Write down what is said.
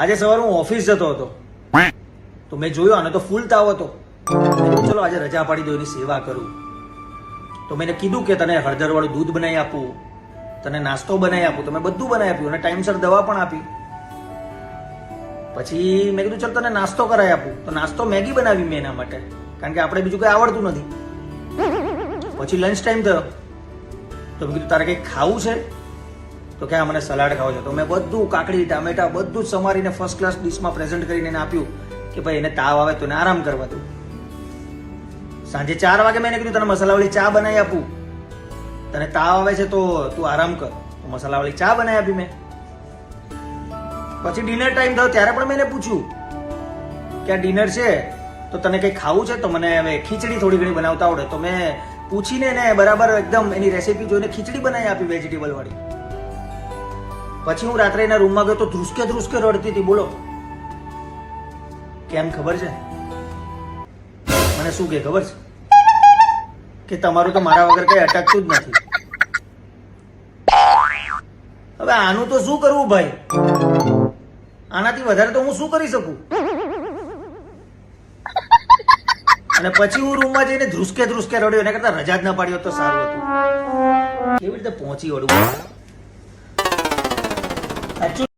આજે સવારે હું ઓફિસ જતો હતો. તો મેં જોયો આને તો ફૂલ તાવ હતો ચલો આજે રજા પાડી દો એની સેવા કરું. તો મેં કીધું કે તને હળદરવાળું દૂધ બનાવી આપું તને નાસ્તો બનાવી આપું તમે બધું બનાવી આપ્યું અને ટાઈમસર દવા પણ આપી. પછી મેં કીધું ચલ તને નાસ્તો કરાવી આપું. તો નાસ્તો મેગી બનાવી મેં એના માટે કારણ કે આપણે બીજું કંઈ આવડતું નથી. પછી લંચ ટાઈમ થયો. તો મેં કીધું તારે કંઈક ખાવું છે? તો કે મને સલાડ ખાવો છે. તો મેં બધું કાકડી ટામેટા બધું જ સમારીને ફર્સ્ટ ક્લાસ ડીશમાં પ્રેઝન્ટ કરીને એને આપ્યું કે ભાઈ એને તાવ આવે તો એને આરામ કરવા દઉં સાંજે ચાર વાગે મેં એને કીધું, તને મસાલાવાળી ચા બનાવી આપું. તને તાવ આવે છે તો તું આરામ કર. તો મસાલાવાળી ચા બનાવી આપી મેં. પછી ડિનર ટાઈમ થયો ત્યારે પણ મેં પૂછ્યું કે આ ડિનર છે તો તને કંઈ ખાવું છે? તો મને હવે ખીચડી થોડી ઘણી બનાવતા આવડે. તો મેં પૂછીને એને બરાબર એકદમ એની રેસીપી જોઈને ખીચડી બનાવી આપી વેજીટેબલ વાળી. પછી હું રાત્રે એના રૂમમાં ગયો તો ધ્રુસકે ધ્રુસકે રડતી હતી. બોલો. કેમ ખબર છે? મને શું કે, ખબર છે? કે તમારું તો મારા વગર કઈ અટકતું જ નથી. હવે આનું તો શું કરવું ભાઈ? આનાથી વધારે તો હું શું કરી શકું? અને પછી હું રૂમમાં જઈને ધ્રુસકે ધ્રુસકે રડ્યો. એના કરતા રજા જ ના પાડ્યો તો સારું હતું. કેવી રીતે પહોંચી વળવું ఖర్చు